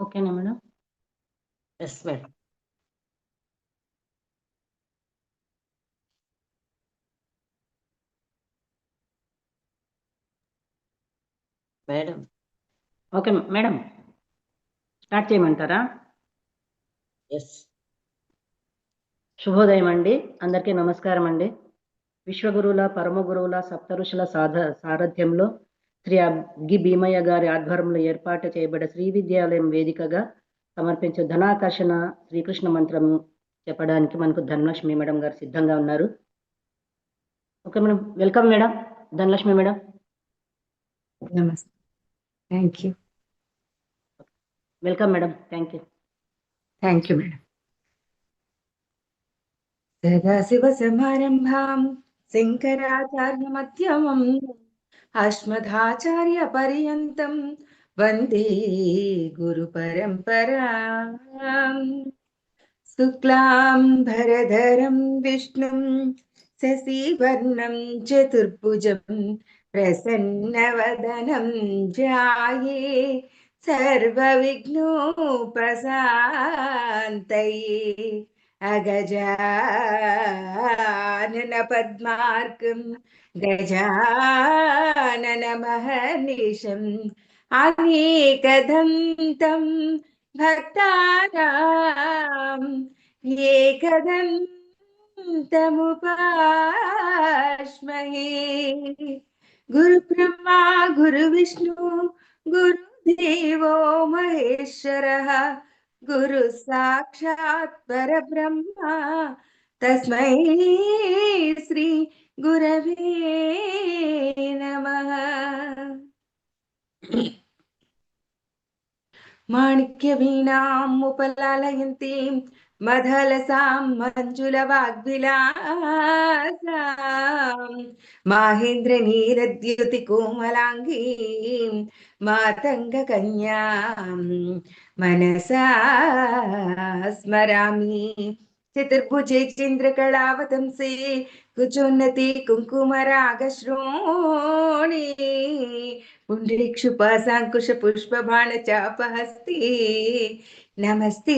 ఓకేనా madam? Yes madam madam okay madam. Start చేయమంటారా? Yes శుభోదయం అండి. అందరికీ నమస్కారం అండి. విశ్వగురువుల పరమ గురువుల సప్త ఋషుల సాధ సారథ్యంలో శ్రీ అగ్గి భీమయ్య గారి ఆధ్వర్యంలో ఏర్పాటు చేయబడ్డ శ్రీ విద్యాలయం వేదికగా సమర్పించే ధనాకర్షణ శ్రీకృష్ణ మంత్రం చెప్పడానికి మనకు ధనలక్ష్మి మేడం గారు సిద్ధంగా ఉన్నారు. Okay madam welcome madam. Dhanalakshmi madam. నమస్తే. Thank you. Welcome madam. Thank you. Thank you madam. సదాశివసమారంభాం Shankaracharya మధ్యమం अस्मदाचार्यपर्यन्तं वंदे गुरुपरम्परा शुक्लां भरधरं विष्णुं शशिवर्णं चतुर्भुजं प्रसन्नवदनं जाये सर्वविघ्नोपशान्तये अगजा पद्मार्कं गजाननमहर्निशम् अनेकदन्तं भक्तानाम् एकदन्तमुपाश्महे। गुरुब्रह्मा गुरुविष्णु गुरुदेवो महेश्वरः गुरु साक्षात् परब्रह्मा तस्मै श्री गुरवे नमः। माणिक्यवीणाम् उपलालयन्तीं मधलसां मञ्जुलवाग्विलासाम् माहेन्द्रनीरद्युतिकोमलाङ्गीं मातङ्गकन्यां मनसा स्मरामि। चतुर्भुजे चन्द्रकलावतंसे कुचोन्नति, कुङ्कुमरागश्रोणि, पुण्डरीक्षुपासाङ्कुशपुष्पबाणचापहस्ते, नमस्ते।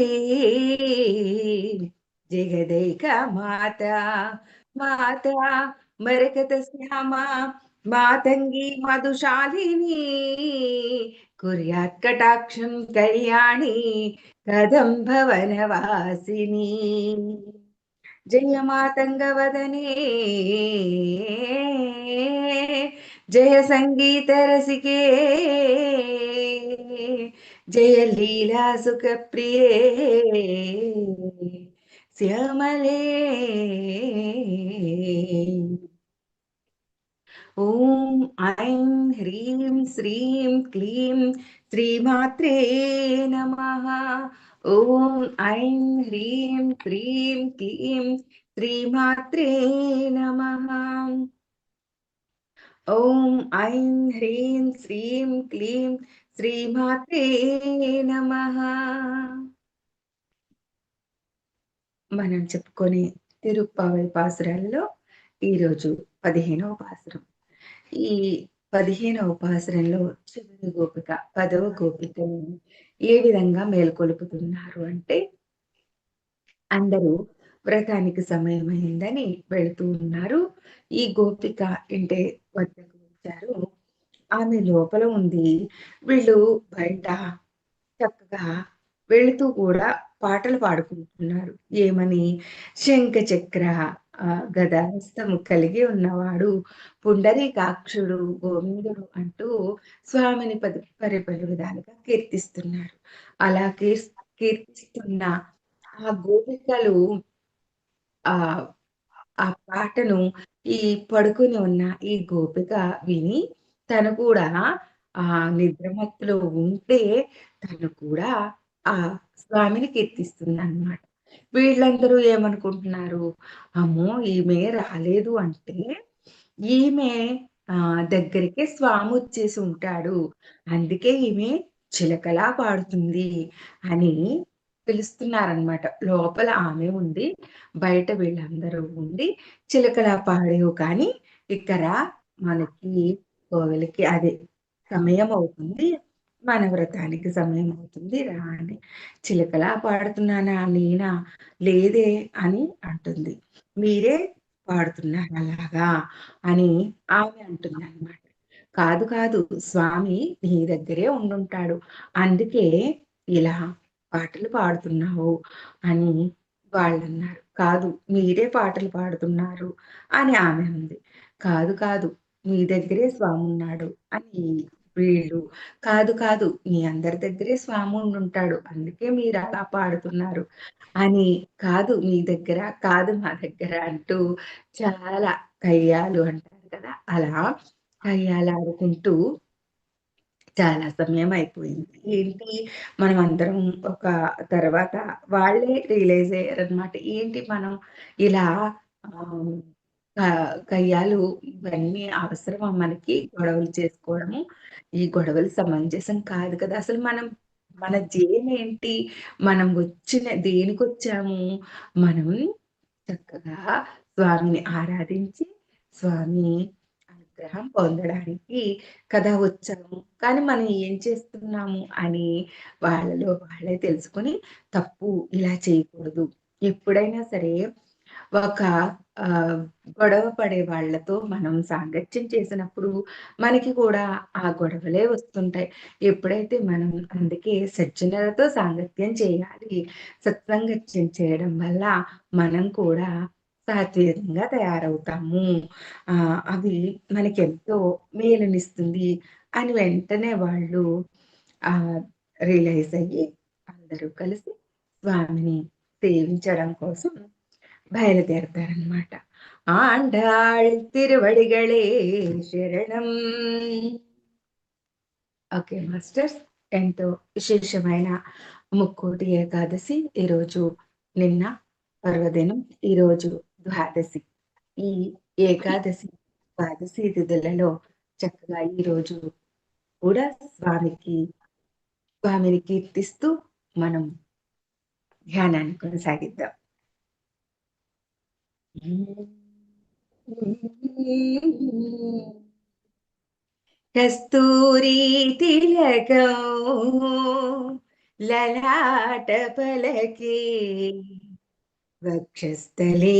जगदैका माता माता, मरकतश्यामा, मातङ्गी मधुशालिनी, कुर्यात् कटाक्षं कल्याणी కథం భవనవాసిని జయ మాతంగవదనే జయ సంగీత రసికే. జయ లీలా సుఖ ప్రియే శ్యామలే. ఓం ఐం హ్రీం శ్రీం క్లీం శ్రీమాత్రే నమ. ఓం ఐం హ్రీం క్రీం క్లీం శ్రీమాత్రే నమ. ఓం ఐం హ్రీం శ్రీం క్లీం శ్రీమాత్రే నమ. మనం చెప్పుకొని తిరుప్పావై పాసురాల్లో ఈరోజు పదిహేనవ పాసురం. ఈ పదిహేనవ ఉపాసనలో చివరి గోపిక పదవ గోపికను ఏ విధంగా మేల్కొలుపుతున్నారు అంటే అందరూ వ్రతానికి సమయమైందని వెళుతూ ఉన్నారు. ఈ గోపిక ఇంటే వద్దకు వచ్చారు. ఆమె లోపల ఉంది. వీళ్ళు బయట చక్కగా వెళుతూ కూడా పాటలు పాడుకుంటున్నారు. ఏమని? శంఖ చక్ర గదాస్తము కలిగి ఉన్నవాడు పుండరీకాక్షుడు గోవిందుడు అంటూ స్వామిని పది పరిపలు విధాలుగా కీర్తిస్తున్నారు. అలా కీర్ కీర్తిస్తున్న ఆ గోపికలు ఆ ఆ పాటను ఈ పడుకుని ఉన్న ఈ గోపిక విని తను కూడా ఆ నిద్రమత్తులో ఉంటే తను కూడా ఆ స్వామిని కీర్తిస్తుంది అన్నమాట వీళ్ళందరూ ఏమనుకుంటున్నారు? అమ్మో ఈమె రాలేదు అంటే ఈమె దగ్గరికి స్వామి వచ్చేసి ఉంటాడు. అందుకే ఈమె చిలకలా పాడుతుంది అని పిలుస్తున్నారనమాట లోపల ఆమె ఉంది బయట వీళ్ళందరూ ఉండి చిలకలా పాడేవు కానీ ఇక్కడ మనకి కోవెలకి అదే సమయం అవుతుంది. మన వ్రతానికి సమయం అవుతుంది రా అని చిలకలా పాడుతున్నానా నేనా లేదే అని అంటుంది. మీరే పాడుతున్నారు అలాగా? అని ఆమె అంటుంది అనమాట కాదు కాదు. స్వామి నీ దగ్గరే ఉండుంటాడు. అందుకే ఇలా పాటలు పాడుతున్నావు అని వాళ్ళు అన్నారు కాదు మీరే పాటలు పాడుతున్నారు అని ఆమె ఉంది కాదు కాదు. మీ దగ్గరే స్వామి ఉన్నాడు అని వీళ్ళు కాదు కాదు మీ అందరి దగ్గరే స్వాముడు ఉంటాడు. అందుకే మీరు అలా పాడుతున్నారు. అని కాదు మీ దగ్గర కాదు మా దగ్గర అంటూ చాలా కయ్యాలు అంటారు కదా. అలా కయ్యాలు ఆడుకుంటూ చాలా సమయం అయిపోయింది ఏంటి? మనం అందరం ఒక తర్వాత వాళ్ళే రియలైజ్ అయ్యారనమాట ఏంటి మనం ఇలా కయ్యాలు ఇవన్నీ అవసరమా మనకి గొడవలు చేసుకోవడము? ఈ గొడవలు సమంజసం కాదు కదా. అసలు మనం మన జయం ఏంటి? మనం వచ్చిన దేనికి వచ్చాము? మనం చక్కగా స్వామిని ఆరాధించి స్వామి అనుగ్రహం పొందడానికి కదా వచ్చాము. కానీ మనం ఏం చేస్తున్నాము అని వాళ్ళలో వాళ్ళే తెలుసుకొని తప్పు ఇలా చేయకూడదు. ఎప్పుడైనా సరే ఒక గొడవ పడే వాళ్ళతో మనం సాంగత్యం చేసినప్పుడు మనకి కూడా ఆ గొడవలే వస్తుంటాయి. ఎప్పుడైతే మనం అందుకే సజ్జనులతో సాంగత్యం చేయాలి సత్సంగత్యం చేయడం వల్ల మనం కూడా సాత్వికంగా తయారవుతాము. ఆ అవి మనకి ఎంతో మేలునిస్తుంది అని వెంటనే వాళ్ళు ఆ రియలైజ్ అయ్యి అందరూ కలిసి స్వామిని సేవించడం కోసం బయలుదేరతారనమాట ఆండాళ్ తిరువడిగళే శరణం. Okay masters. ఎంతో విశేషమైన ముక్కోటి ఏకాదశి ఈరోజు నిన్న పర్వదినం ఈరోజు ద్వాదశి. ఈ ఏకాదశి ద్వాదశి తిథులలో చక్కగా ఈరోజు కూడా స్వామికి స్వామిని కీర్తిస్తూ మనం ధ్యానాన్ని కొనసాగిద్దాం. కస్తూరి తిలకం లలాట పలకి వక్షస్థలే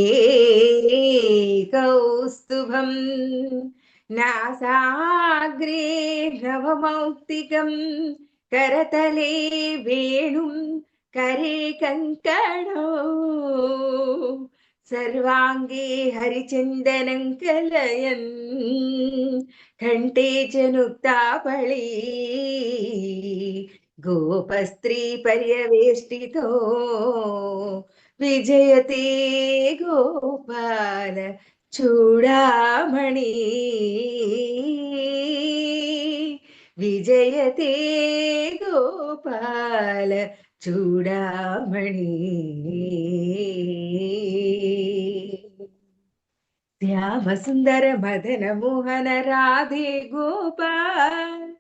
కౌస్తుభం నాసాగ్రే నవమౌక్తికం కరతలే వేణుం కరే కంకణో. സർവാംഗേ ഹരിചിന്തനം കലയൻ ഘണ്ടേജനുക്താവളീ ഗോപസ്ത്രീ പര്യവേഷ്ടിതോ വിജയത്തെ ഗോപാല ചൂടാമണി വിജയത്തെ ഗോപാല ചൂടാമണി ധ്യാവസുന്ദര മദന മോഹന രാധേ ഗോപാൽ.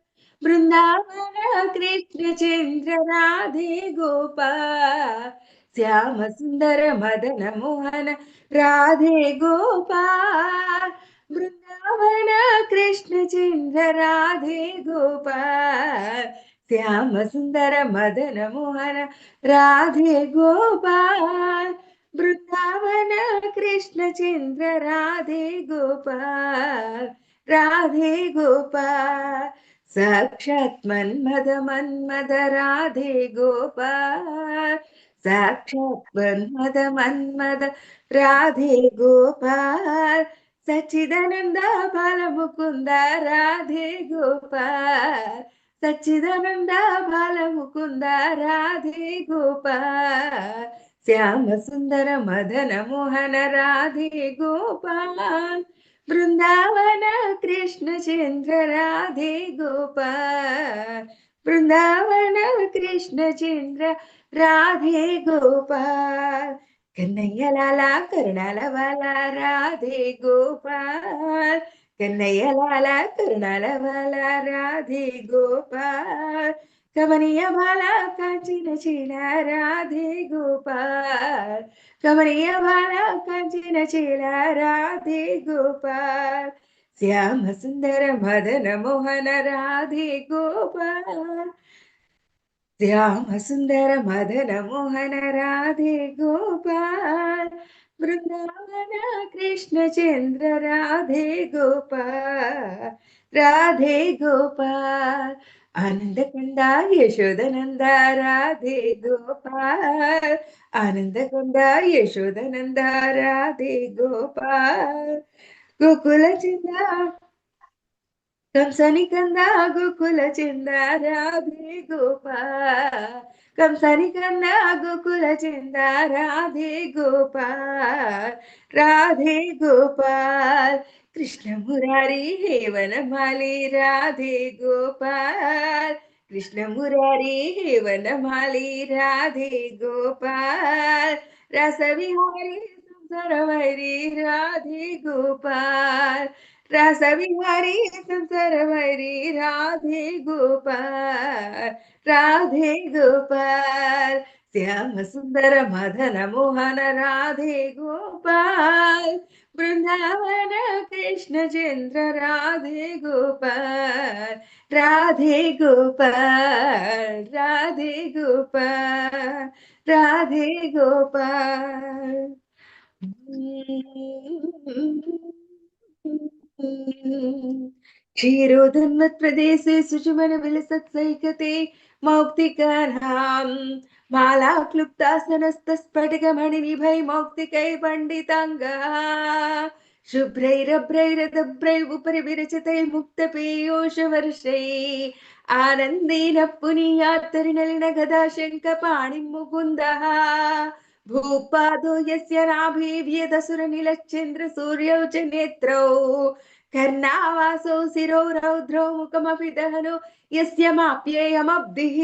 വൃന്ദാവന കൃഷ്ണചന്ദ്ര രാധേ ഗോപാൽ. ശ്യാമസുന്ദര മദന മോഹന രാധേ ഗോപാൽ. വൃന്ദാവന കൃഷ്ണചന്ദ്ര രാധേ ഗോപാൽ. ശ്യാമസുന്ദര മദന മോഹന രാധേ ഗോപാൽ. బృందావన కృష్ణ చంద్ర రాధే గోపాల్ రాధే గోపాల్. సాక్షాత్ మన్మద మన్మద రాధే గోపాల్. సాక్షాత్ మన్మద మన్మద రాధే గోపాల్. సచిదానంద బాలముకుంద రాధే గోపాల్. సచ్చిదానంద బాలముకుంద రాధే గోపాల్. శ్యామ సుందర మదన మోహన రాధే గోపాల్. బృందావన కృష్ణ చంద్ర రాధే గోపాల్. బృందావన కృష్ణ చంద్ర రాధే గోపాల్. కన్నయ్యలాల కరుణాల వాల రాధే గోపాల్. కన్నయ్యలాల కరుణాల వాల రాధే గోపాల్. కమనీయ బాల కాంచిన చీల రాధే గోపాల్. కమనీయ బాల కాంచిన చీల రాధే గోపాల్. శ్యామ సుందర మదన మోహన రాధే గోపాల్. శ్యామ సుందర మదన మోహన రాధే గోపాల్. బృందావన కృష్ణ చంద్ర రాధే గోపాల్. రాధే గోపాల్. ఆనంద యశోదనంద రాధే గోపాల్. ఆనంద యశోదనంద రాధే గోపాల్. గోకుల చింద కంసని కంద గోకుల చింద రాధే గోపాల్. కంసని కంద గోకుల చింద రాధే గోపాల్. రాధే గోపాల్. కృష్ణ మురారి హేవనమాలి రాధే గోపాల్ కృష్ణ మురారి హేవనమాలి రాధే గోపాల్ రసవిహారి సంసరవైరి రాధే గోపాల్ రసవిహారి సంసరవైరి రాధే గోపాల్ రాధే గోపాల్ శ్యామ శ్యామసుందర మదన మోహన రాధే గోపాల్ బృందావన కృష్ణచంద్ర రాధే గోపాల్ రాధే గోపాల్ రాధే గోపాల్ రాధే గోపాల్. క్షీరోధన్మత్ ప్రదేశే శుచిమన విలసత్ సైకతే మౌక్తికరాం क्लुप्तासनस्तस्फटिकमणिनिभै मौक्तिकै पण्डिताङ्गः शुभ्रैरभ्रैरदभ्रै उपरि विरचितै मुक्तपेयोषवर्षै आनन्देन पुनीयात्तरिनलिन गदा शङ्खपाणिं मुकुन्दः भूपादो यस्य नाभिव्यदसुरनिलश्चन्द्र सूर्यौ च नेत्रौ कर्णावासौ शिरो रौद्रौ मुखमपि दहनो यस्य माप्येयमब्धिः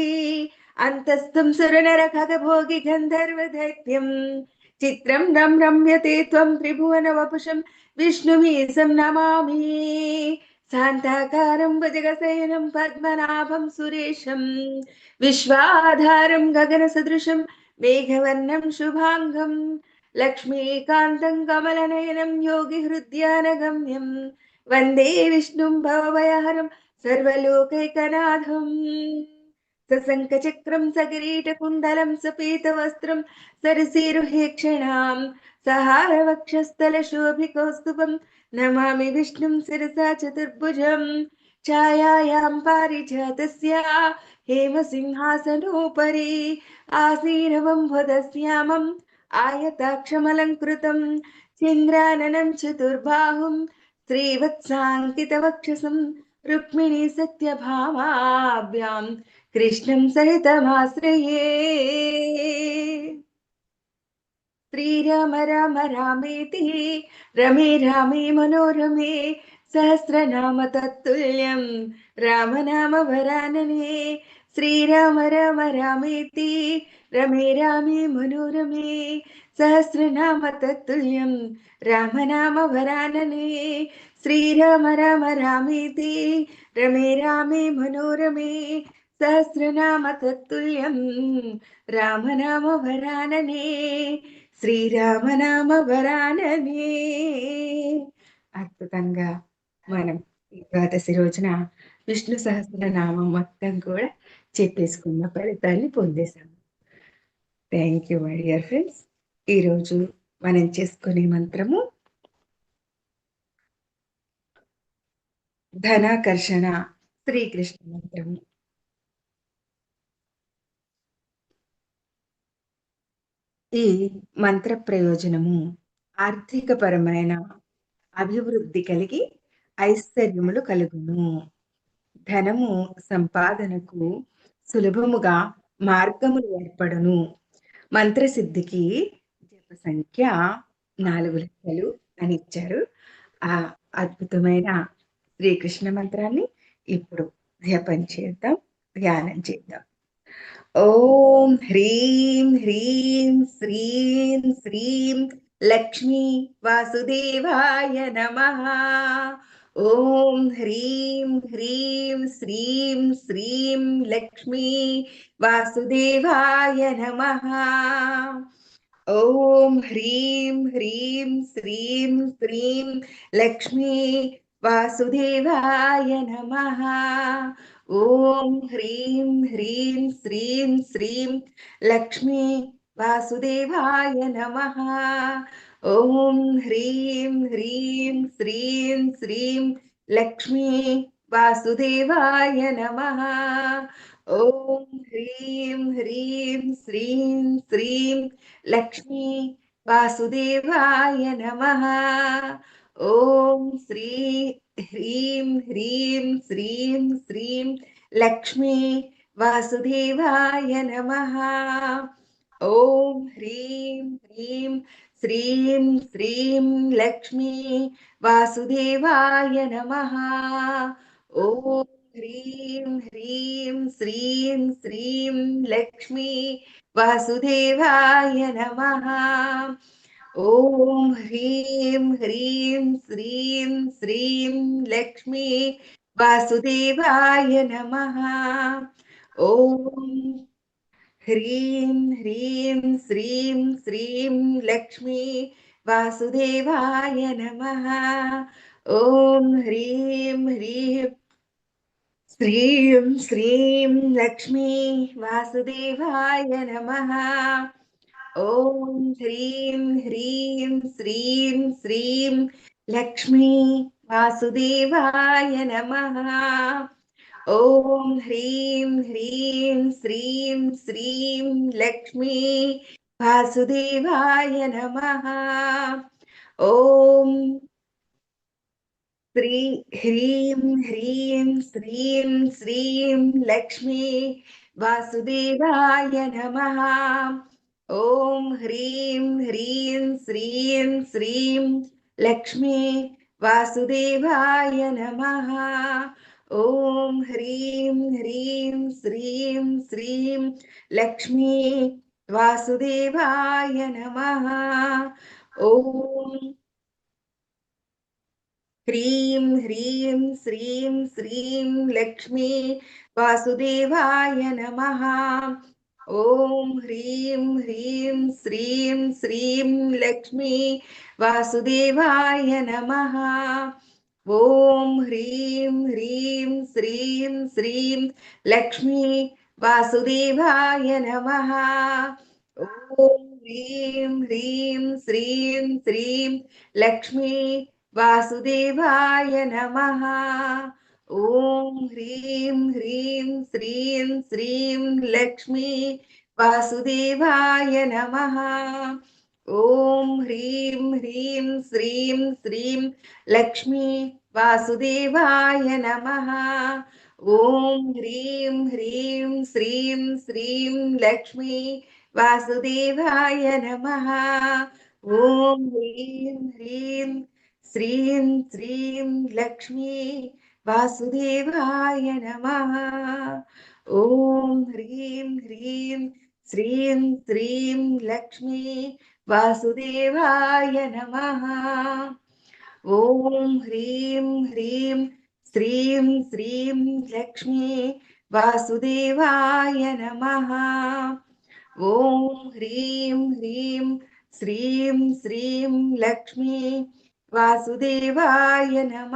अन्तस्थं सुरनर खगभोगि गन्धर्वदैत्यं। चित्रं रं रम्यते त्वं त्रिभुवनवपुषं। विष्णुमीशं नमामि। शान्ताकारं भुजगशयनं पद्मनाभं सुरेशं। विश्वाधारं गगनसदृशं मेघवर्णं शुभाङ्गं। लक्ष्मीकान्तं कमलनयनं योगिहृद्यानगम्यं। वन्दे विष्णुं भवभयहरं सर्वलोकैकनाथम् సశంఖచక్రం సకిరీటకుండలం సుపీతవస్త్రం సరిశీరుహేక్షణాం సహారవక్షస్థలశోభికౌస్తుభం నమామి విష్ణుం శిరసా చతుర్భుజం ఛాయాయాం పారిజాతస్య హేమసింహాసనోపరి ఆసీనవం వదస్యామం ఆయతాక్షమలంకృతం చంద్రాననం చతుర్బాహుం శ్రీవత్సాంకితవక్షసం రుక్మిణీ సత్యభామాభ్యాం कृष्णं सहितमाश्रये श्रीराम राम रामेति रमे रामे मनोरमे सहस्रनाम तत्तुल्यं रामनाम वरानने श्रीराम राम रामेति रमे रामे मनोरमे सहस्रनाम तत्तुल्यं रामनाम वरानने श्रीराम राम रामेति रमे रामे मनोरमे సహస్రనామ తత్తుల్యం రామనామ వరాననే శ్రీరామనామ వరాననే అద్భుతంగా మనం ఏకాదశి రోజున విష్ణు సహస్రనామం మొత్తం కూడా చెప్పేసుకున్న ఫలితాన్ని పొందేశాము. Thank you my dear friends ఈరోజు మనం చేసుకునే మంత్రము ధనాకర్షణ శ్రీకృష్ణ మంత్రము. ఈ మంత్ర ప్రయోజనము ఆర్థికపరమైన అభివృద్ధి కలిగి ఐశ్వర్యములు కలుగును. ధనము సంపాదనకు సులభముగా మార్గములు ఏర్పడును. మంత్రసిద్ధికి జప సంఖ్య నాలుగు లక్షలు అని ఇచ్చారు. ఆ అద్భుతమైన శ్రీకృష్ణ మంత్రాన్ని ఇప్పుడు జపం చేద్దాం ధ్యానం చేద్దాం. ఓం హ్రీం హ్రీం శ్రీం శ్రీం లక్ష్మీ వాసుదేవాయ నమ. ఓం హ్రీం హ్రీం శ్రీం శ్రీం లక్ష్మీ వాసుదేవాయ నమ. ఓం హ్రీం హ్రీం శ్రీం శ్రీం లక్ష్మీ వాసుదేవాయ నమ. ఓం హ్రీం హ్రీం శ్రీం శ్రీం లక్ష్మీ వాసుదేవాయ నమ. ఓం హ్రీం హ్రీం శ్రీం శ్రీం లక్ష్మీ వాసుదేవాయ నమ. ఓం హ్రీం హ్రీం శ్రీం శ్రీం లక్ష్మీ వాసుదేవాయ నమ. ఓం శ్రీ హ్రీం హ్రీం శ్రీం శ్రీం లక్ష్మీ వాసుదేవాయ నమ. ఓం హ్రీం హ్రీం శ్రీం శ్రీం లక్ష్మీ వాసుదేవాయ నమ. ఓం హ్రీం హ్రీం శ్రీం శ్రీం లక్ష్మీ వాసుదేవాయ నమ. ఓం హ్రీం హ్రీం శ్రీం శ్రీం లక్ష్మీ వాసుదేవాయ నమ. ఓం హ్రీం హ్రీం శ్రీం శ్రీం లక్ష్మీ వాసుదేవాయ నమ. ఓం హ్రీం హ్రీం శ్రీం శ్రీం లక్ష్మీ వాసుదేవాయ నమ. ఓం హ్రీం హ్రీం శ్రీం శ్రీం లక్ష్మీ వాసుదేవాయ నమ. ఓం హ్రీం హ్రీం శ్రీం శ్రీం లక్ష్మీ వాసుదేవాయ నమ. ఓం శ్రీ హ్రీం హ్రీం శ్రీం శ్రీం లక్ష్మీ వాసుదేవాయ నమ. ఓం హ్రీం హ్రీం శ్రీం శ్రీం లక్ష్మీ వాసుదేవాయ నమ. ఓం హ్రీం హ్రీం శ్రీం శ్రీం లక్ష్మీ వాసుదేవాయ నమ. ఓం హ్రీం హ్రీం శ్రీం శ్రీం లక్ష్మీ వాసుదేవాయ నమ. ఓం హ్రీం హ్రీం శ్రీం శ్రీం లక్ష్మీ వాసుదేవాయ నమ ఓం హ్రీం హ్రీం శ్రీం శ్రీం లక్ష్మీ వాసుదేవాయ నమ ఓం హ్రీం హ్రీం శ్రీం శ్రీం లక్ష్మీ వాసుదేవాయ నమ ఓం హ్రీం హ్రీం శ్రీం శ్రీం లక్ష్మీ వాసుదేవాయ నమ. ఓం హ్రీం హ్రీం శ్రీం శ్రీం లక్ష్మీ వాసుదేవాయ నమ. ఓం హ్రీం హ్రీం శ్రీం శ్రీం లక్ష్మీ వాసుదేవాయ నమ. ఓం హ్రీం హ్రీం శ్రీం శ్రీం లక్ష్మీ వాసుదేవాయ నమ. ఓం హ్రీం హ్రీం శ్రీం శ్రీం లక్ష్మీ వాసుదేవాయ నమ. ఓం హ్రీం హ్రీం శ్రీం శ్రీం లక్ష్మీ వాసుదేవాయ నమ. ఓం హ్రీం హ్రీం శ్రీం శ్రీం లక్ష్మీ వాసుదేవాయ నమ.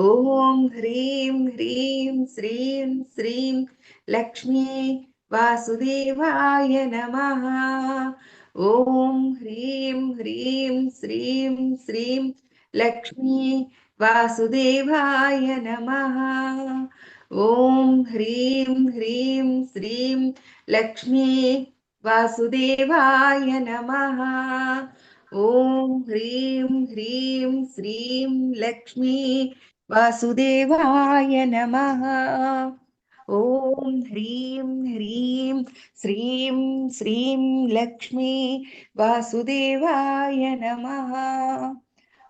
ఓం హ్రీం హ్రీం శ్రీం శ్రీం లక్ష్మీ వాసుదేవాయ నమ. ఓం హ్రీం హ్రీం శ్రీం శ్రీం లక్ష్మీ వాసుదేవాయ నమ. ఓం హ్రీం హ్రీం శ్రీం లక్ష్మీ వాసుదేవాయ నమ. ఓం హ్రీం హ్రీం శ్రీం లక్ష్మీ వాసుదేవాయ నమ. ఓం హ్రీం హ్రీం శ్రీం శ్రీం లక్ష్మీ వాసుదేవాయ నమ.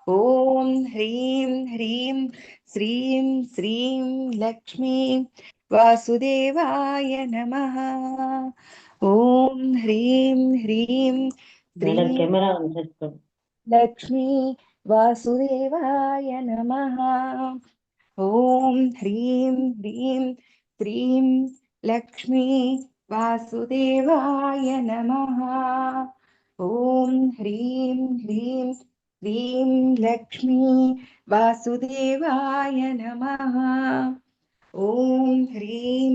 ఓం హ్రీం హ్రీం శ్రీం శ్రీం లక్ష్మీ వాసుదేవాయ నమః. ఓం హ్రీం హ్రీం శ్రీం లక్ష్మీ వాసుదేవాయ నమః ఓం హ్రీం హ్రీం శ్రీం లక్ష్మీ వాసుదేవాయ నమః ఓం హ్రీం హ్రీం శ్రీం లక్ష్మీ వాసుదేవాయ నమః ఓం హ్రీం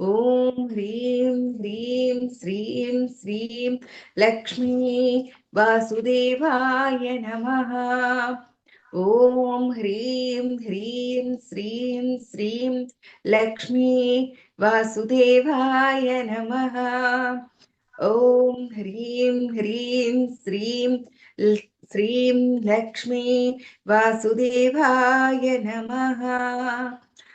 ఓం హ్రీం హ్రీం శ్రీం శ్రీం లక్ష్మీ వాసుదేవాయ నమ. ఓం హ్రీం హ్రీం శ్రీం శ్రీం లక్ష్మీ వాసుదేవాయ నమ. ఓం హ్రీం హ్రీం శ్రీం శ్రీం లక్ష్మీ వాసుదేవాయ నమ.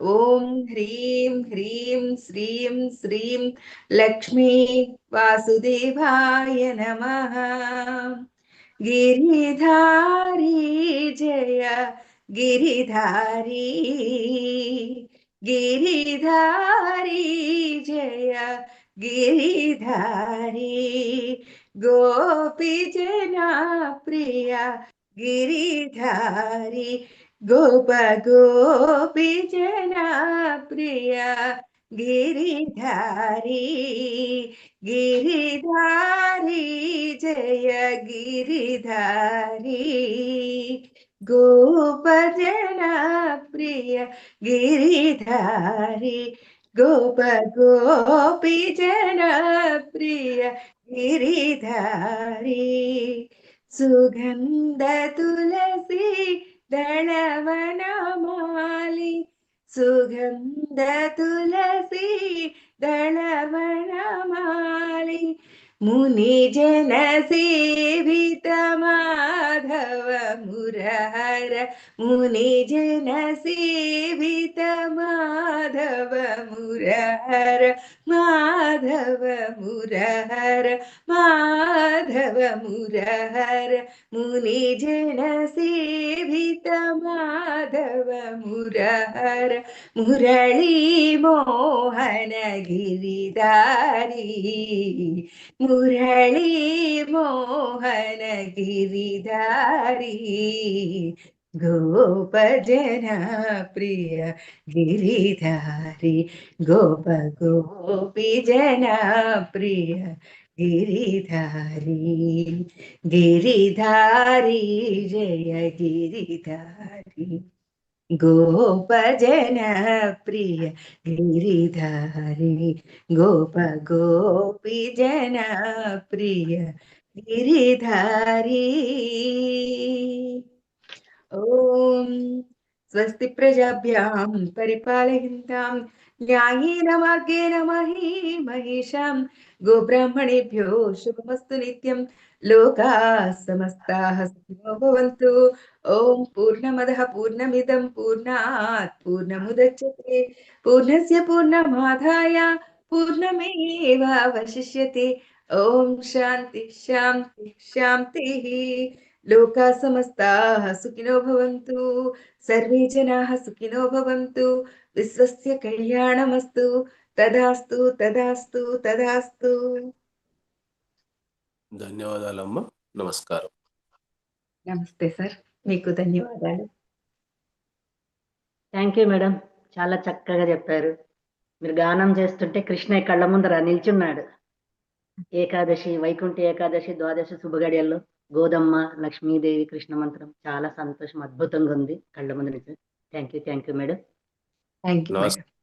నమః ఓం హ్రీం హ్రీం శ్రీం శ్రీం లక్ష్మీ వాసుదేవాయ నమః గిరిధారీ జయ గిరిధారీ గిరిధారీ జయ గిరిధారీ గోపి జన गोप गोपी जना प्रिया गिरिधारी गिरिधारी जय गिरिधारी। गोप जना प्रिय गिरिधारी गोप गोपी जना प्रिय गिरिधारी। सुगंध तुलसी దళవనమాలి సుగంధ తులసి దళవనమాలి मुनिजनसेवितमाधव मुरहर। मुनिजनसेवितमाधव मुरहर। माधव मुरहर। माधव मुरहर। माधव मुरहर। मुरळी मोहन गिरिधारी। മുരളി മോഹനഗിരിധാരി ഗോപജന പ്രിയ ഗിരിധാരി ഗോപ ഗോപി ജന പ്രിയ गिरिधारी गिरिधारी जय गिरिधारी गोपजन प्रिय गिरिधारी, गोप गोपी जन प्रिय गिरिधारी। ॐ स्वस्ति प्रजाभ्यां परिपालयन्तां न्यायेन मार्गेण मही महिषां गोब्राह्मणेभ्यो शुभमस्तु नित्यं लोकाः समस्ताः सुखिनो भवन्तु ॐ पूर्णमदः, पूर्णमिदं पूर्ण पूर्णमुदच्यते। पूर्णस्य पूर्णमाधाय, पूर्णमेव अवशिष्यते। ॐ शांति शान्ति, शान्तिः। लोकाः समस्ताः सुखिनो भवन्तु। सर्वे जनाः सुखिनो भवन्तु। विश्वस्य कल्याणमस्तु। तदास्तु तदास्तु तदास्तु। ధన్యవాదాలమ్మా. నమస్కారం. నమస్తే సార్. మీకు ధన్యవాదాలు. Thank you madam. చాలా చక్కగా చెప్పారు. మీరు గానం చేస్తుంటే కృష్ణ కళ్ళ ముందర నిల్చున్నాడు. ఏకాదశి వైకుంఠ ఏకాదశి ద్వాదశి శుభగడియల్లో గోదమ్మ లక్ష్మీదేవి కృష్ణ మంత్రం చాలా సంతోషం అద్భుతంగా ఉంది. కళ్ళ ముందు నుంచి thank you thank you madam. Thank you.